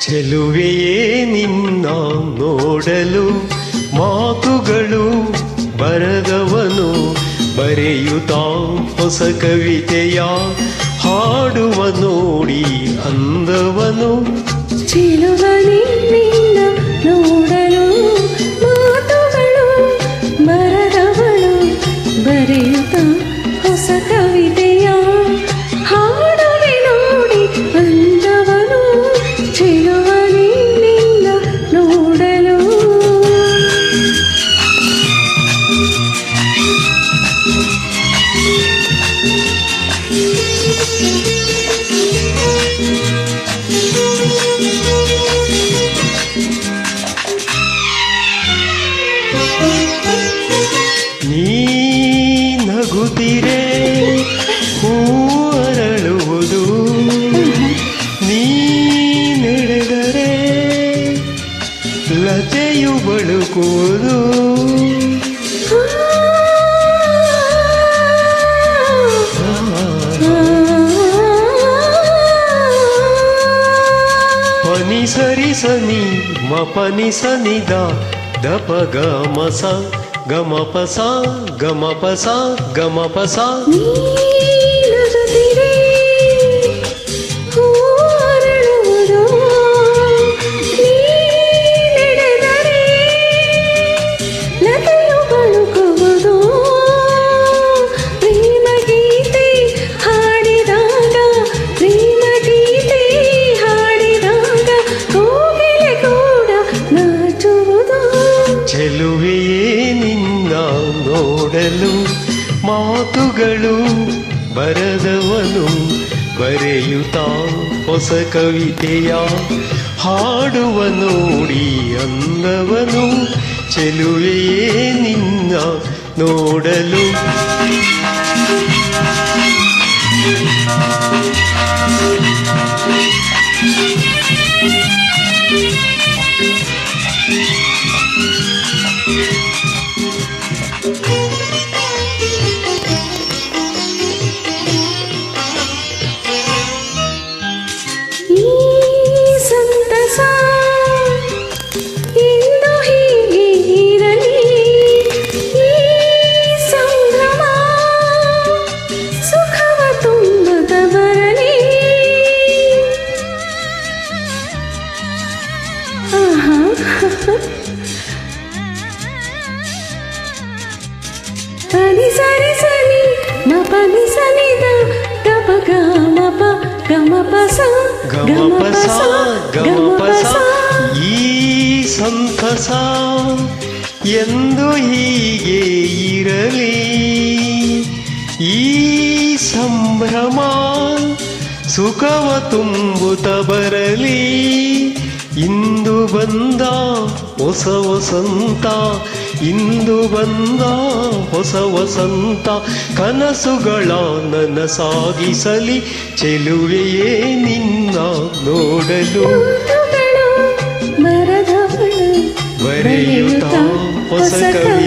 ಚೆಲುವೆಯೇ ನಿನ್ನ ನೋಡಲು ಮಾತುಗಳು ಬರದವನು ಬರೆಯುತ್ತಾ ಹೊಸ ಕವಿತೆಯ ಹಾಡುವ ನೋಡಿ ಅಂದವನು. ನಿನ್ನ ನೋಡಲು ಮಾತುಗಳು ಬರದವಳು. ಬರೆಯುತ್ತ ಹೊಸ ಕವಿತೆಯ ನಗುತ್ತಿರೆ ಹೂ ಅರಳುವುದು ನೀ ನಡೆದರೆ ಲತೆಯು ಬಳುಕುವುದು. ని సరి సని మప ని సని గా ధప గ మస గమ పస గమ పస గమ పస ಚೆಲುವೆಯೇ ನಿನ್ನ ನೋಡಲು ಮಾತುಗಳು ಬರದವನು ಬರೆಯುತ್ತಾ ಹೊಸ ಕವಿತೆಯ ಹಾಡುವ ನೋಡಿ ಅಂದವನು ಚೆಲುವೆಯೇ ನಿನ್ನ ನೋಡಲು ಈ ಮ ಪ ಗ ಮ ಪ ಸ ಗ ಮ ಪ ಗಮಪಸ ಸ ಗ ಮ ಪ ಈ ಸಂತಸ ಎಂದು ಹೀಗೆ ಇರಲಿ. ಈ ಸಂಭ್ರಮ ಸುಖವ ತುಂಬುತ್ತ ಬರಲಿ. ಇಂದು ಬಂದ ಹೊಸ ವಸಂತ ಇಂದು ಬಂದ ಹೊಸ ವಸಂತ ಕನಸುಗಳ ನನಸಾಗಿಸಲಿ ಚೆಲುವೆಯೇ ನಿನ್ನ ನೋಡಲು. ಬರೆಯುತ್ತಾ ಹೊಸ ಕವಿ